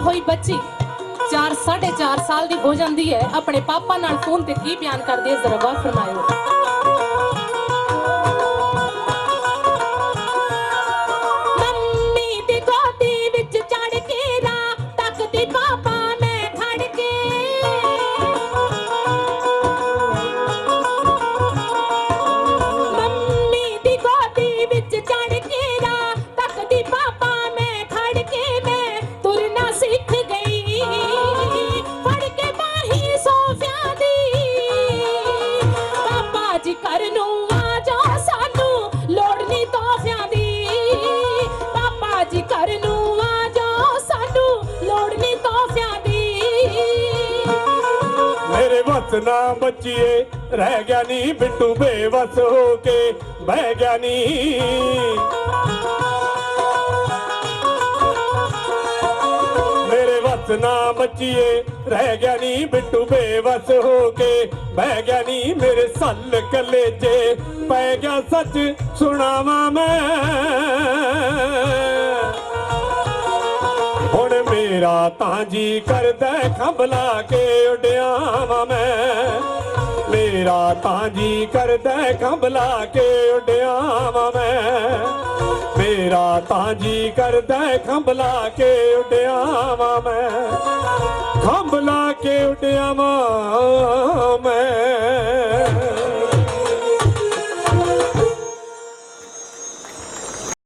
ਹੋਈ ਬੱਚੀ। 4 4.5 ਸਾਲ ਦੀ ਹੋ ਜਾਂਦੀ ਹੈ। ਆਪਣੇ ਪਾਪਾ ਨਾਲ ਫੋਨ ਤੇ ਕੀ ਬਿਆਨ ਕਰਦੀ ਹੈ ਜ਼ਰਾ ਗੌਰ ਫਰਮਾਇਓ। ਪਾਪਾ ਜੀ ਘਰ ਨੂੰ ਆ ਜਾ ਸਾਨੂੰ, ਲੋੜ ਨਹੀਂ ਤੋਹਫਿਆਂ ਦੀ। ਪਾਪਾ ਜੀ ਘਰ ਨੂੰ ਆ ਜਾ ਸਾਨੂੰ, ਲੋੜ ਨਹੀਂ ਤੋਹਫਿਆਂ ਦੀ। ਮੇਰੇ ਵਸ ਨਾ ਬੱਚੀਏ, ਰਹਿ ਗਿਆ ਨੀ ਬਿੱਟੂ ਬੇਵਸ ਹੋ ਕੇ, ਬਹਿ ਗਿਆ ਨੀ। ਮੇਰੇ ਨਾ ਬੱਚੀਏ, ਰਹਿ ਗਿਆ ਨੀ ਬਿੱਟੂ ਬੇਵਸ ਹੋ ਕੇ, ਬਹਿ ਗਿਆ ਨੀ ਮੇਰੇ ਸੱਲ ਕਲੇਜੇ, ਪੈ ਗਿਆ ਸੱਚ ਸੁਣਾਵਾਂ ਮੈਂ। ਹੁਣ ਮੇਰਾ ਤਾਂ ਜੀ ਕਰਦਾ ਖੰਭਲਾ ਕੇ ਉਡਿਆਵਾਂ ਮੈਂ। ਮੇਰਾ ਤਾਂ ਜੀ ਕਰਦਾ ਖੰਭਲਾ ਕੇ ਉਡਿਆਵਾਂ ਮੈਂ। ਤਾਂ ਜੀ ਕਰਦਾ ਖੰਭਲਾ ਕੇ ਉੱਡਿਆ ਮੈਂ। ਖੰਭਲਾ ਕੇ ਉੱਡਿਆ ਮੈਂ।